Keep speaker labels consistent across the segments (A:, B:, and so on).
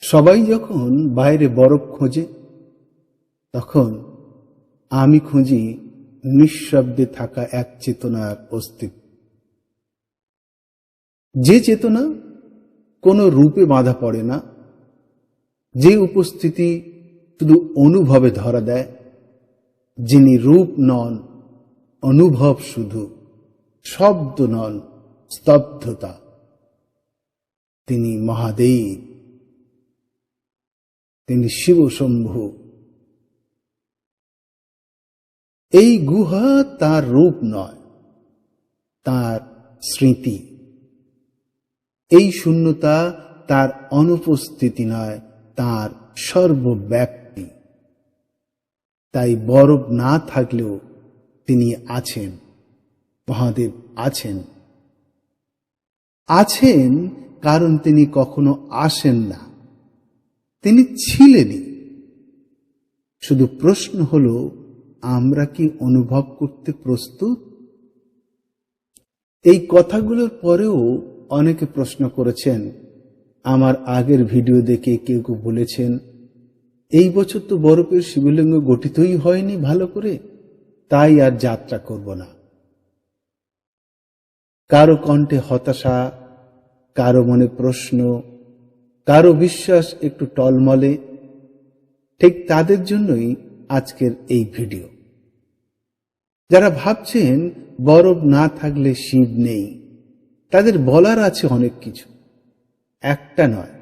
A: সবাই যখন বাইরে বরফ খোঁজে, তখন আমি খুঁজি নিঃশব্দে থাকা এক চেতনার অস্তিত্ব। যে চেতনা কোনো রূপে বাঁধা পড়ে না, যে উপস্থিতি শুধু অনুভবে ধরা দেয়, যিনি রূপ নন, অনুভব শুধু শব্দ নন, স্তব্ধতা। তিনি মহাদেব। তিনি শিবশম্ভু। এই গুহা তার রূপ নয়, তার স্মৃতি। এই শূন্যতা তার অনুপস্থিতি নয়, তার সর্বব্যাপ্তি। তাই বরফ না থাকলেও তিনি আছেন, মহাদেব আছেন। আছেন কারণ তিনি কখনো আসেন না। তিনি ছিলেনই। শুধু প্রশ্ন হলো, আমরা কি অনুভব করতে প্রস্তুত? এই কথাগুলোর পরেও অনেকে প্রশ্ন করেছেন, আমার আগের ভিডিও দেখে কেউ কেউ বলেছেন, এই বছর তো বরফের শিবলিঙ্গ গঠিতই হয়নি ভালো করে, তাই আর যাত্রা করব না। কারও কণ্ঠে হতাশা, কারও মনে প্রশ্ন কারও বিশ্বাস একটু টলমলে। ঠিক তাদের জন্যই আজকের এই ভিডিও। যারা ভাবছেন বরফ না থাকলে শিব নেই, তাদের বলার আছে অনেক কিছু। একটা নয়,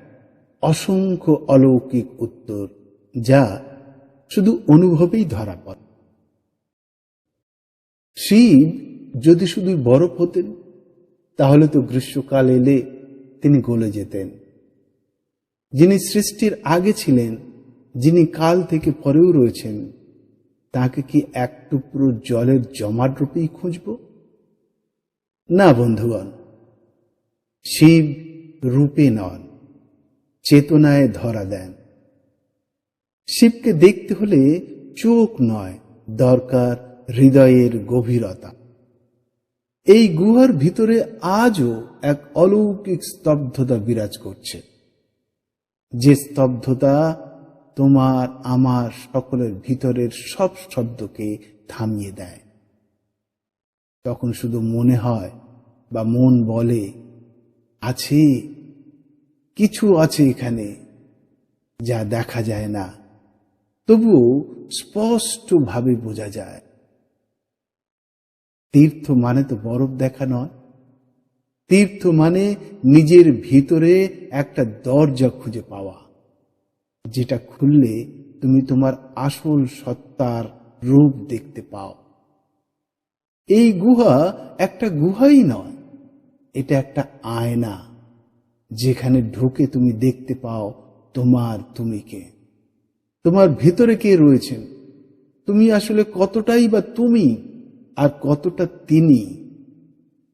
A: অসংখ্য অলৌকিক উত্তর, যা শুধু অনুভবেই ধরা পড়ে। শিব যদি শুধু বরফ হতেন, তাহলে তো গ্রীষ্মকাল এলে তিনি গলে যেতেন। যিনি সৃষ্টির আগে ছিলেন, যিনি কাল থেকে পরেও রয়েছেন, তাকে কি এক টুকরো জলের জমাট রূপেই খুঁজব? না, বন্ধুগণ, শিব রূপে নন, চেতনায় ধরা দেন। শিবকে দেখতে হলে চোখ নয়, দরকার হৃদয়ের গভীরতা। এই গুহার ভিতরে আজও এক অলৌকিক স্তব্ধতা বিরাজ করছে। যে স্তব্ধতা তোমার আমার সকলের ভিতরের সব শব্দকে থামিয়ে দেয়। তখন শুধু মনে হয় বা মন বলে, আছে, কিছু আছে এখানে যা দেখা যায় না। তবুও স্পষ্টভাবে বোঝা যায়। তীর্থ মানে তো বরফ দেখা নয়। তীর্থ মানে নিজের ভিতরে একটা দরজা খুঁজে পাওয়া। যেটা খুললে তুমি তোমার আসল সত্তার রূপ দেখতে পাও। এই গুহা একটা গুহাই নয়, এটা একটা আয়না, যেখানে ঢুকে তুমি দেখতে পাও তোমার তুমিকে তোমার ভিতরে কে রয়েছেন? তুমি আসলে কতটাই বা তুমি আর কতটা তিনি,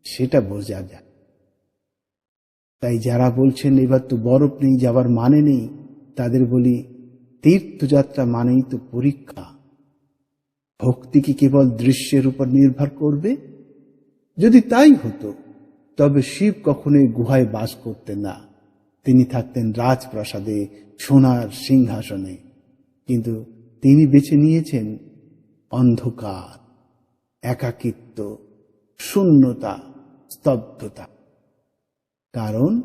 A: সেটা বোঝা যায়। তাই যারা বলছেন এবার তো বরফ নেই যাবার মানে নেই, তাদের বলি, তীর্থযাত্রা মানেই তো পরীক্ষা। ভক্তি কি কেবল দৃশ্যের উপর নির্ভর করবে? যদি তাই হতো, তবে শিব কখনোই গুহায় বাস করতেন না। তিনি থাকতেন রাজপ্রাসাদে, সোনার সিংহাসনে। কিন্তু তিনি বেছে নিয়েছেন অন্ধকার, একাকিত্ব, শূন্যতা, স্তব্ধতা। কারণ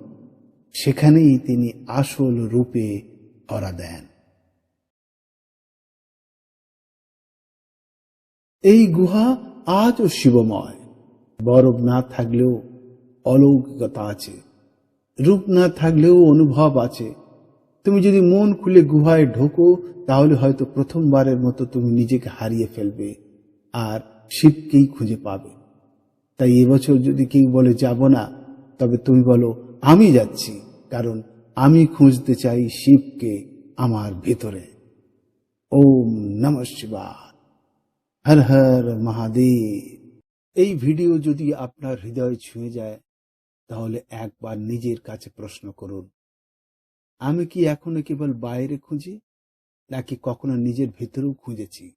A: সেখানেই তিনি আসল রূপে ধরা দেন। এই গুহা আজও শিবময়। বরফ না থাকলেও অলৌকিকতা আছে। রূপ না থাকলেও অনুভব আছে। তুমি যদি মন খুলে গুহায় ঢোকো, তাহলে হয়তো প্রথমবারের মতো তুমি নিজেকে হারিয়ে ফেলবে আর শিবকেই খুঁজে পাবে। তাই এবছর যদি কেউ বলে, যাব না তবে তুমি বলো, আমি যাচ্ছি, কারণ আমি খুঁজতে চাই শিবকে আমার ভেতরে। ওম নম শিবায়। হর হর মহাদেব। এই ভিডিও যদি আপনার হৃদয় ছুঁয়ে যায়, তাহলে একবার নিজের কাছে প্রশ্ন করুন, আমি কি এখনও কেবল বাইরে খুঁজি, নাকি কখনো নিজের ভেতরেও খুঁজেছি?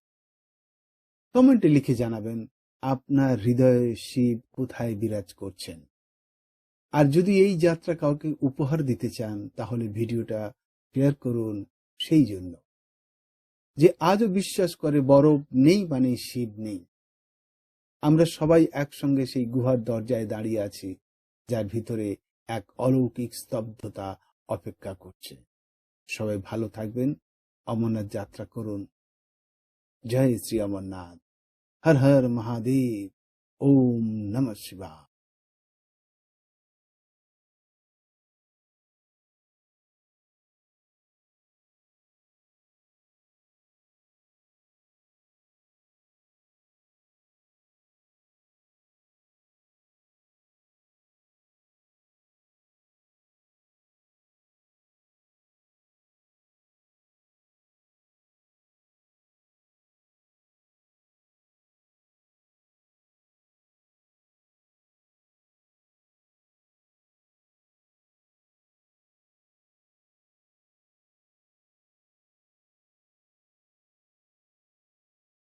A: কমেন্টে লিখে জানাবেন, আপনার হৃদয়ে শিব কোথায় বিরাজ করছেন? আর যদি এই যাত্রা কাউকে উপহার দিতে চান, তাহলে ভিডিওটা শেয়ার করুন সেই জন্য। যে আজও বিশ্বাস করে বরফ নেই মানে শিব নেই। আমরা সবাই একসঙ্গে সেই গুহার দরজায় দাঁড়িয়ে আছি, যার ভিতরে এক অলৌকিক স্তব্ধতা অপেক্ষা করছে। সবাই ভালো থাকবেন, অমরনাথ যাত্রা করুন। জয় শ্রী অমরনাথ। হর হর মহাদেব, ওম নমঃ শিবায়।